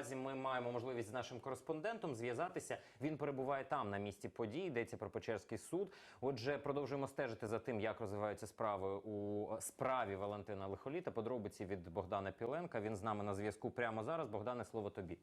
Наразі ми маємо можливість з нашим кореспондентом зв'язатися. Він перебуває там на місці подій. Йдеться про Печерський суд. Отже, продовжуємо стежити за тим, як розвиваються справи у справі Валентина Лихоліта. Подробиці від Богдана Піленка. Він з нами на зв'язку прямо зараз. Богдане, слово тобі.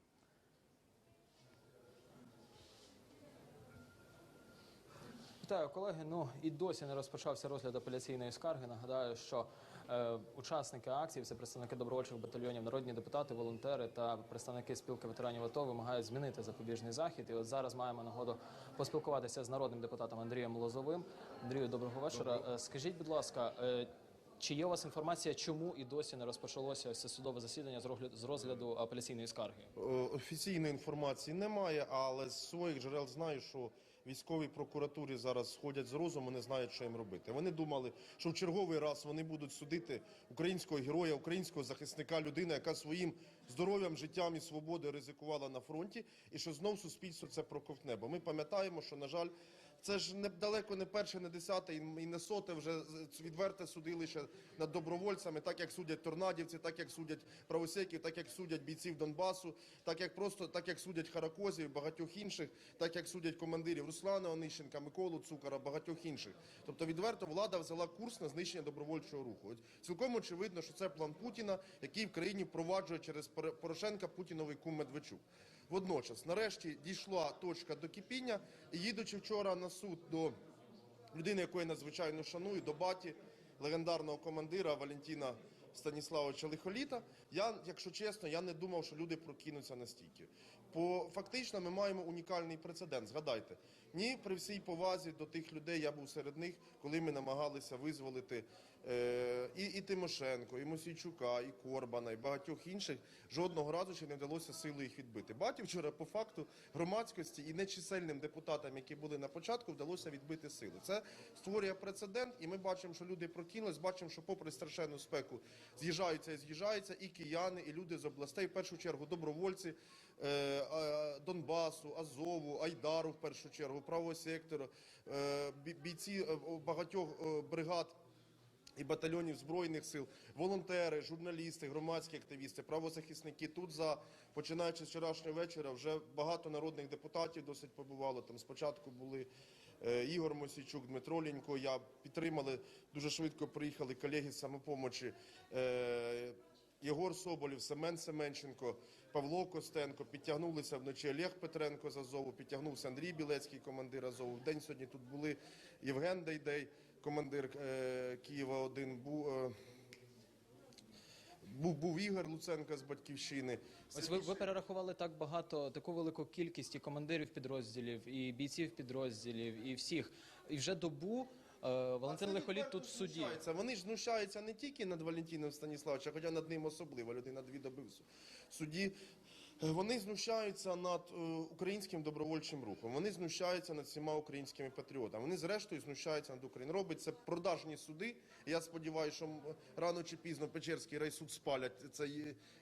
Вітаю, колеги. Ну і досі не розпочався розгляд апеляційної скарги. Нагадаю, що е, учасники акції, це представники добровольчих батальйонів, народні депутати, волонтери та представники спілки ветеранів АТО вимагають змінити запобіжний захід. І от зараз маємо нагоду поспілкуватися з народним депутатом Андрієм Лозовим. Андрію, доброго вечора. Е, Скажіть, будь ласка. е, Чи є у вас інформація, чому і досі не розпочалося це судове засідання з розгляду, з розгляду апеляційної скарги? Е, Офіційної інформації немає, але з своїх джерел знаю, що військовій прокуратурі зараз сходять з розуму, не знають, що їм робити. Вони думали, що в черговий раз вони будуть судити українського героя, українського захисника, людину, яка своїм здоров'ям, життям і свободою ризикувала на фронті, і що знов суспільство це проковтне. Бо ми пам'ятаємо, що на жаль. Це ж не далеко не перше, не десяте і не соте вже відверте судилище над добровольцями, так як судять торнадівці, так як судять правосеків, так як судять бійців Донбасу, так як просто так як судять Харакозів, багатьох інших, так як судять командирів Руслана Онищенка, Миколу Цукара, багатьох інших. Тобто відверто влада взяла курс на знищення добровольчого руху. От цілком очевидно, що це план Путіна, який в країні впроваджує через Поро- Порошенка Путіновий кум Медведчук. Водночас, нарешті, дійшла точка до кипіння, і їдучи вчора на суд до людини, яку я надзвичайно шаную, до баті легендарного командира Валентина Станіславовича Лихоліта. Я, якщо чесно, я не думав, що люди прокинуться настільки. По фактично, ми маємо унікальний прецедент. Згадайте, ні, при всій повазі до тих людей, я був серед них, коли ми намагалися визволити е, і, і Тимошенко, і Мосійчука, і Корбана, і багатьох інших. Жодного разу ще не вдалося силою їх відбити. Баті вчора по факту громадськості і нечисельним депутатам, які були на початку, вдалося відбити сили. Це створює прецедент, і ми бачимо, що люди прокинулись, бачимо, що попри страшенну спеку з'їжджаються і з'їжджаються і кияни, і люди з областей, в першу чергу добровольці е, Донбасу, Азову, Айдару, в першу чергу, правого сектору, е, бійці е, багатьох е, бригад. І батальйонів збройних сил, волонтери, журналісти, громадські активісти, правозахисники. Тут за починаючи з вчорашнього вечора, вже багато народних депутатів досить побувало. Там спочатку були е, Ігор Мосійчук, Дмитро Лінько. Я підтримали дуже швидко. Приїхали колеги з самопомочі. Єгор Соболєв, Семен Семенченко, Павло Костенко, підтягнулися вночі Олег Петренко з Азову, підтягнувся Андрій Білецький, командир Азову. В день сьогодні тут були Євген Дейдей, командир е, Києва 1 був, е, був, був Ігор Луценко з Батьківщини. Ось ви, ви перерахували так багато, таку велику кількість і командирів підрозділів, і бійців підрозділів, і всіх. І вже добу Валентин Це Лихоліт тут в суді. знущаються. Вони ж знущаються не тільки над Валентином Станіславовичем, хоча над ним особливо, людина дві доби в суді. Е, Вони знущаються над е, українським добровольчим рухом. Вони знущаються над всіма українськими патріотами. Вони зрештою знущаються над Україною. Робить це продажні суди. Я сподіваюся, що рано чи пізно Печерський райсуд спалять це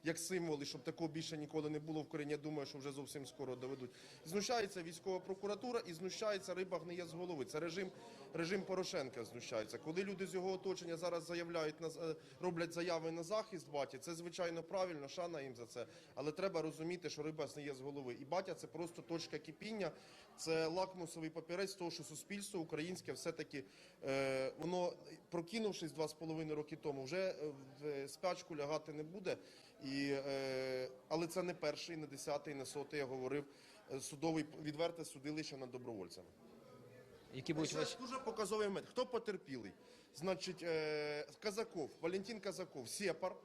як символ, і щоб такого більше ніколи не було в Україні. Я думаю, що вже зовсім скоро доведуть. Знущається військова прокуратура і знущається риба гниє з голови. Це режим, режим Порошенка знущається. Коли люди з його оточення зараз заявляють е, роблять заяви на захист баті, це звичайно правильно, шана їм за це. Але треба розуміти, що риба гниє з голови. І батя це просто точка кипіння, це лакмусовий папірець того, що суспільство українське все-таки е, воно прокинувшись два з половиною роки тому, вже е, в спячку лягати не буде. І, е, але це не перший, не десятий, не сотий, я говорив, е, судовий відверте судилище над добровольцями. Які будуть ваші дуже показовий момент. Хто потерпілий? Значить, е, Казаков, Валентин Казаков, Сєпар, е,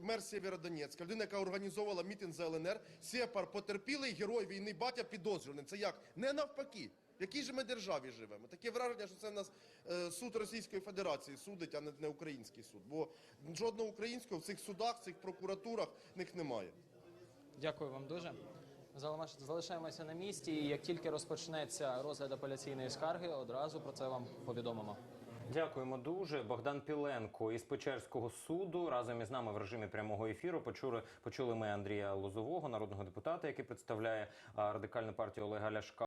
мер Сєвєродонецька, людина, яка організовувала мітинг за ЛНР. Сєпар потерпілий, герой війни, батя підозрюваний. Це як? Не навпаки. В якій же ми державі живемо? Таке враження, що це в нас е, суд Російської Федерації судить, а не, не український суд. Бо жодного українського в цих судах, в цих прокуратурах них немає. Дякую вам дуже. Залишаємося- на місці. І як тільки розпочнеться розгляд апеляційної скарги, одразу про це вам повідомимо. Дякуємо дуже. Богдан Піленко із Печерського суду разом із нами в режимі прямого ефіру. Почули почули ми Андрія Лозового, народного депутата, який представляє радикальну партію Олега Ляшка.